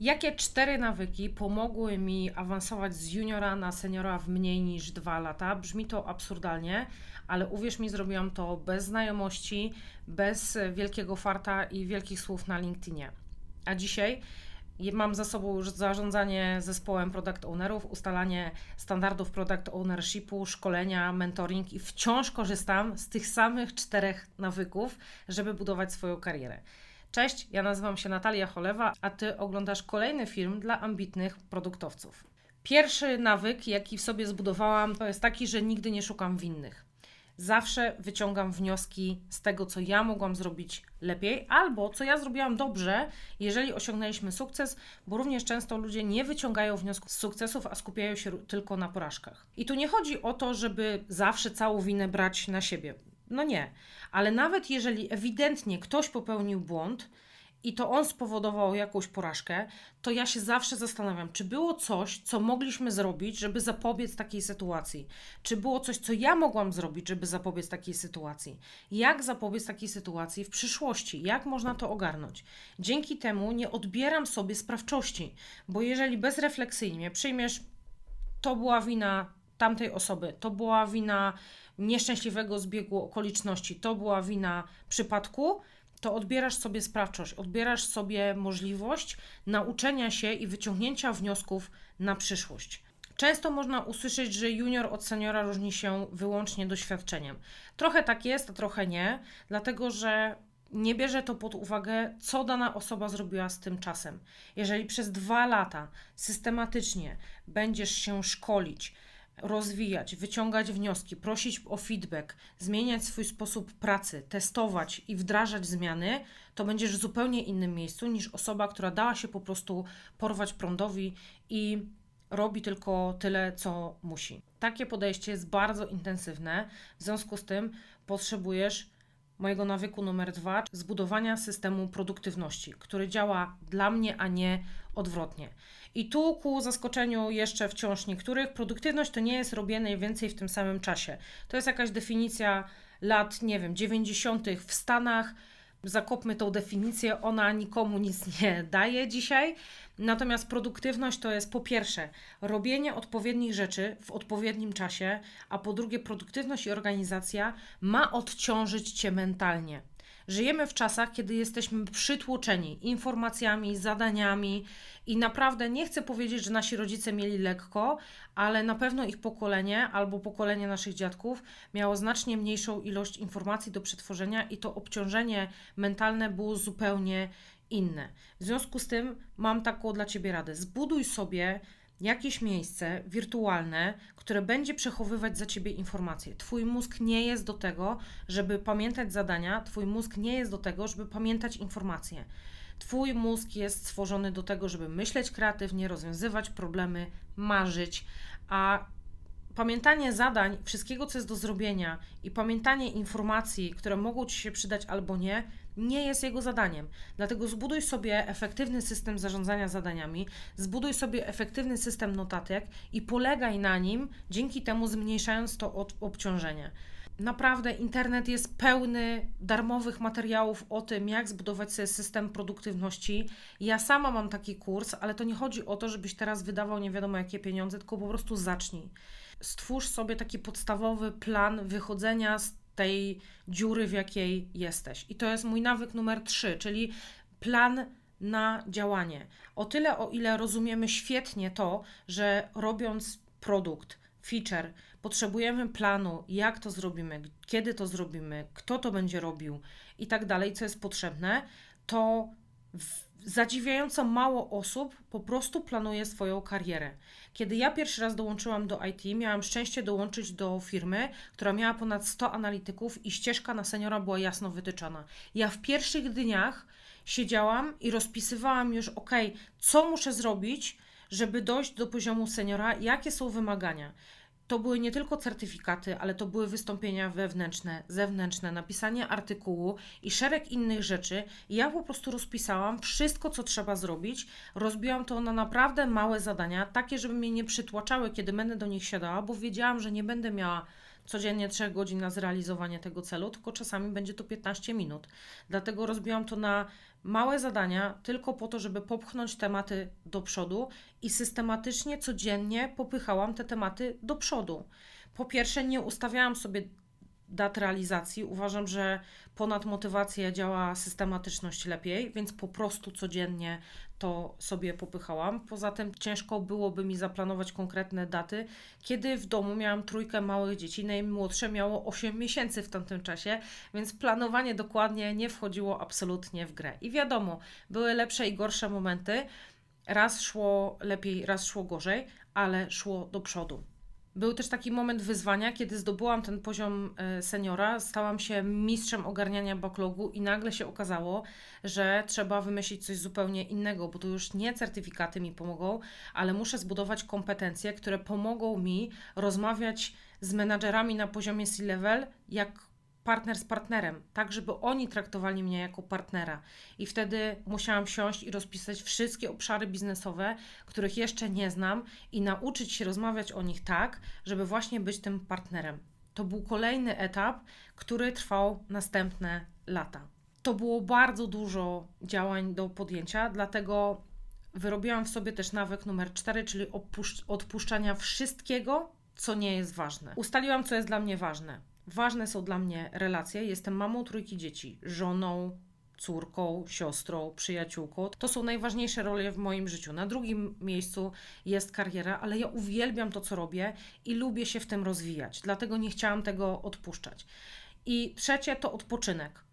Jakie cztery nawyki pomogły mi awansować z juniora na seniora w mniej niż dwa lata? Brzmi to absurdalnie, ale uwierz mi, zrobiłam to bez znajomości, bez wielkiego farta i wielkich słów na LinkedInie. A dzisiaj mam za sobą już zarządzanie zespołem product ownerów, ustalanie standardów product ownershipu, szkolenia, mentoring i wciąż korzystam z tych samych czterech nawyków, żeby budować swoją karierę. Cześć, ja nazywam się Natalia Cholewa, a Ty oglądasz kolejny film dla ambitnych produktowców. Pierwszy nawyk, jaki w sobie zbudowałam, to jest taki, że nigdy nie szukam winnych. Zawsze wyciągam wnioski z tego, co ja mogłam zrobić lepiej, albo co ja zrobiłam dobrze, jeżeli osiągnęliśmy sukces, bo również często ludzie nie wyciągają wniosków z sukcesów, a skupiają się tylko na porażkach. I tu nie chodzi o to, żeby zawsze całą winę brać na siebie. No nie, ale nawet jeżeli ewidentnie ktoś popełnił błąd i to on spowodował jakąś porażkę, to ja się zawsze zastanawiam, czy było coś, co mogliśmy zrobić, żeby zapobiec takiej sytuacji? Czy było coś, co ja mogłam zrobić, żeby zapobiec takiej sytuacji? Jak zapobiec takiej sytuacji w przyszłości? Jak można to ogarnąć? Dzięki temu nie odbieram sobie sprawczości, bo jeżeli bezrefleksyjnie przyjmiesz, to była wina tamtej osoby, to była wina nieszczęśliwego zbiegu okoliczności, to była wina przypadku, to odbierasz sobie sprawczość, odbierasz sobie możliwość nauczenia się i wyciągnięcia wniosków na przyszłość. Często można usłyszeć, że junior od seniora różni się wyłącznie doświadczeniem. Trochę tak jest, a trochę nie, dlatego że nie bierze to pod uwagę, co dana osoba zrobiła z tym czasem. Jeżeli przez dwa lata systematycznie będziesz się szkolić, rozwijać, wyciągać wnioski, prosić o feedback, zmieniać swój sposób pracy, testować i wdrażać zmiany, to będziesz w zupełnie innym miejscu niż osoba, która dała się po prostu porwać prądowi i robi tylko tyle, co musi. Takie podejście jest bardzo intensywne, w związku z tym potrzebujesz mojego nawyku numer dwa zbudowania systemu produktywności, który działa dla mnie, a nie odwrotnie. I tu ku zaskoczeniu jeszcze wciąż niektórych, produktywność to nie jest robienie więcej w tym samym czasie. To jest jakaś definicja lat, nie wiem, 90. w Stanach. Zakopmy tą definicję, ona nikomu nic nie daje dzisiaj. Natomiast produktywność to jest po pierwsze robienie odpowiednich rzeczy w odpowiednim czasie, a po drugie produktywność i organizacja ma odciążyć cię mentalnie. Żyjemy w czasach, kiedy jesteśmy przytłoczeni informacjami, zadaniami i naprawdę nie chcę powiedzieć, że nasi rodzice mieli lekko, ale na pewno ich pokolenie albo pokolenie naszych dziadków miało znacznie mniejszą ilość informacji do przetworzenia i to obciążenie mentalne było zupełnie inne. W związku z tym mam taką dla Ciebie radę. Zbuduj sobie jakieś miejsce wirtualne, które będzie przechowywać za ciebie informacje. Twój mózg nie jest do tego, żeby pamiętać zadania, twój mózg nie jest do tego, żeby pamiętać informacje. Twój mózg jest stworzony do tego, żeby myśleć kreatywnie, rozwiązywać problemy, marzyć, a pamiętanie zadań, wszystkiego, co jest do zrobienia i pamiętanie informacji, które mogą Ci się przydać albo nie, nie jest jego zadaniem. Dlatego zbuduj sobie efektywny system zarządzania zadaniami, zbuduj sobie efektywny system notatek i polegaj na nim, dzięki temu zmniejszając to obciążenie. Naprawdę internet jest pełny darmowych materiałów o tym, jak zbudować sobie system produktywności. Ja sama mam taki kurs, ale to nie chodzi o to, żebyś teraz wydawał nie wiadomo jakie pieniądze, tylko po prostu zacznij. Stwórz sobie taki podstawowy plan wychodzenia z tej dziury, w jakiej jesteś. I to jest mój nawyk numer 3, czyli plan na działanie. O tyle, o ile rozumiemy świetnie to, że robiąc produkt, feature, potrzebujemy planu, jak to zrobimy, kiedy to zrobimy, kto to będzie robił i tak dalej, co jest potrzebne, to zadziwiająco mało osób po prostu planuje swoją karierę. Kiedy ja pierwszy raz dołączyłam do IT, miałam szczęście dołączyć do firmy, która miała ponad 100 analityków i ścieżka na seniora była jasno wytyczona. Ja w pierwszych dniach siedziałam i rozpisywałam już, ok, co muszę zrobić, żeby dojść do poziomu seniora, jakie są wymagania to były nie tylko certyfikaty, ale to były wystąpienia wewnętrzne, zewnętrzne, napisanie artykułu i szereg innych rzeczy. I ja po prostu rozpisałam wszystko, co trzeba zrobić. Rozbiłam to na naprawdę małe zadania, takie, żeby mnie nie przytłaczały, kiedy będę do nich siadała, bo wiedziałam, że nie będę miała codziennie 3 godzin na zrealizowanie tego celu, tylko czasami będzie to 15 minut. Dlatego rozbiłam to na małe zadania, tylko po to, żeby popchnąć tematy do przodu i systematycznie, codziennie popychałam te tematy do przodu. Po pierwsze, nie ustawiałam sobie dat realizacji. Uważam, że ponad motywację działa systematyczność lepiej, więc po prostu codziennie to sobie popychałam. Poza tym ciężko byłoby mi zaplanować konkretne daty, kiedy w domu miałam trójkę małych dzieci. Najmłodsze miało 8 miesięcy w tamtym czasie, więc planowanie dokładnie nie wchodziło absolutnie w grę. I wiadomo, były lepsze i gorsze momenty. Raz szło lepiej, raz szło gorzej, ale szło do przodu. Był też taki moment wyzwania, kiedy zdobyłam ten poziom e, seniora, stałam się mistrzem ogarniania backlogu i nagle się okazało, że trzeba wymyślić coś zupełnie innego, bo to już nie certyfikaty mi pomogą, ale muszę zbudować kompetencje, które pomogą mi rozmawiać z menadżerami na poziomie C-level, jak partner z partnerem, tak żeby oni traktowali mnie jako partnera. I wtedy musiałam siąść i rozpisać wszystkie obszary biznesowe, których jeszcze nie znam, i nauczyć się rozmawiać o nich tak, żeby właśnie być tym partnerem. To był kolejny etap, który trwał następne lata. To było bardzo dużo działań do podjęcia, dlatego wyrobiłam w sobie też nawyk numer 4, czyli odpuszczania wszystkiego, co nie jest ważne. Ustaliłam, co jest dla mnie ważne Ważne są dla mnie relacje. Jestem mamą trójki dzieci, żoną, córką, siostrą, przyjaciółką. To są najważniejsze role w moim życiu. Na drugim miejscu jest kariera, ale ja uwielbiam to, co robię i lubię się w tym rozwijać. Dlatego nie chciałam tego odpuszczać. I trzecie to odpoczynek.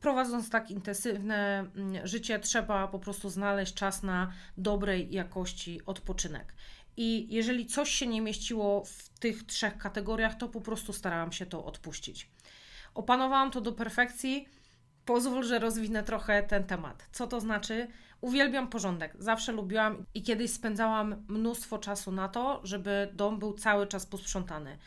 Prowadząc tak intensywne mm, życie, trzeba po prostu znaleźć czas na dobrej jakości odpoczynek. I jeżeli coś się nie mieściło w tych trzech kategoriach, to po prostu starałam się to odpuścić. Opanowałam to do perfekcji. Pozwól, że rozwinę trochę ten temat. Co to znaczy? Uwielbiam porządek. Zawsze lubiłam i kiedyś spędzałam mnóstwo czasu na to, żeby dom był cały czas posprzątany.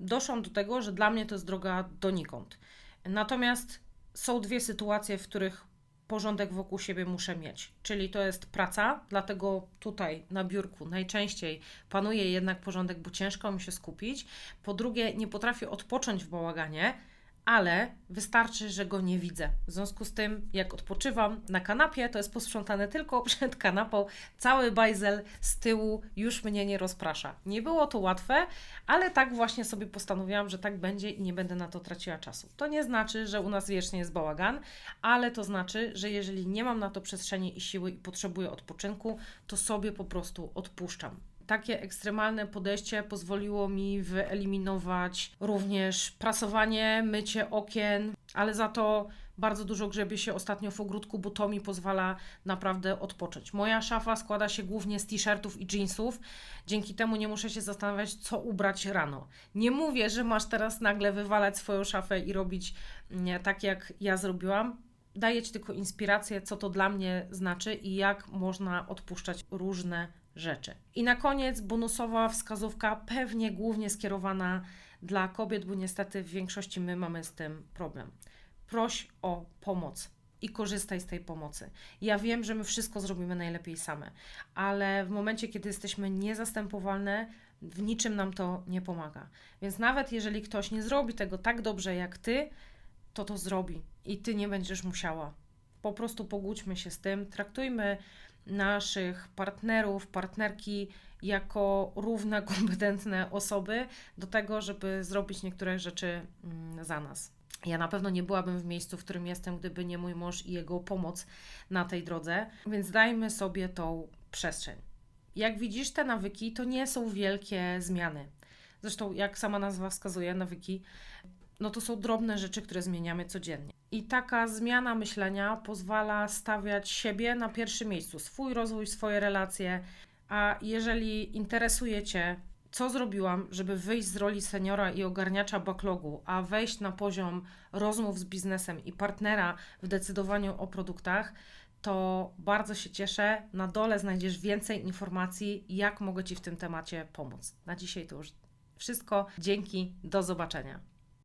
Doszłam do tego, że dla mnie to jest droga donikąd. Natomiast są dwie sytuacje, w których porządek wokół siebie muszę mieć. Czyli to jest praca, dlatego tutaj na biurku najczęściej panuje jednak porządek, bo ciężko mi się skupić. Po drugie, nie potrafię odpocząć w bałaganie, ale wystarczy, że go nie widzę. W związku z tym, jak odpoczywam na kanapie, to jest posprzątane tylko przed kanapą. Cały bajzel z tyłu już mnie nie rozprasza. Nie było to łatwe, ale tak właśnie sobie postanowiłam, że tak będzie i nie będę na to traciła czasu. To nie znaczy, że u nas wiecznie jest bałagan, ale to znaczy, że jeżeli nie mam na to przestrzeni i siły i potrzebuję odpoczynku, to sobie po prostu odpuszczam takie ekstremalne podejście pozwoliło mi wyeliminować również prasowanie, mycie okien, ale za to bardzo dużo grzebie się ostatnio w ogródku, bo to mi pozwala naprawdę odpocząć. Moja szafa składa się głównie z t-shirtów i jeansów, dzięki temu nie muszę się zastanawiać, co ubrać rano. Nie mówię, że masz teraz nagle wywalać swoją szafę i robić nie, tak, jak ja zrobiłam. Daję Ci tylko inspirację, co to dla mnie znaczy i jak można odpuszczać różne rzeczy. I na koniec bonusowa wskazówka, pewnie głównie skierowana dla kobiet, bo niestety w większości my mamy z tym problem. Proś o pomoc i korzystaj z tej pomocy. Ja wiem, że my wszystko zrobimy najlepiej same, ale w momencie, kiedy jesteśmy niezastępowalne, w niczym nam to nie pomaga. Więc nawet jeżeli ktoś nie zrobi tego tak dobrze jak ty, to to zrobi i ty nie będziesz musiała. Po prostu pogódźmy się z tym, traktujmy naszych partnerów, partnerki jako równe, kompetentne osoby do tego, żeby zrobić niektóre rzeczy mm, za nas. Ja na pewno nie byłabym w miejscu, w którym jestem, gdyby nie mój mąż i jego pomoc na tej drodze, więc dajmy sobie tą przestrzeń. Jak widzisz, te nawyki to nie są wielkie zmiany. Zresztą, jak sama nazwa wskazuje, nawyki, no to są drobne rzeczy, które zmieniamy codziennie. I taka zmiana myślenia pozwala stawiać siebie na pierwszym miejscu, swój rozwój, swoje relacje. A jeżeli interesuje Cię, co zrobiłam, żeby wyjść z roli seniora i ogarniacza backlogu, a wejść na poziom rozmów z biznesem i partnera w decydowaniu o produktach, to bardzo się cieszę. Na dole znajdziesz więcej informacji, jak mogę Ci w tym temacie pomóc. Na dzisiaj to już wszystko. Dzięki, do zobaczenia.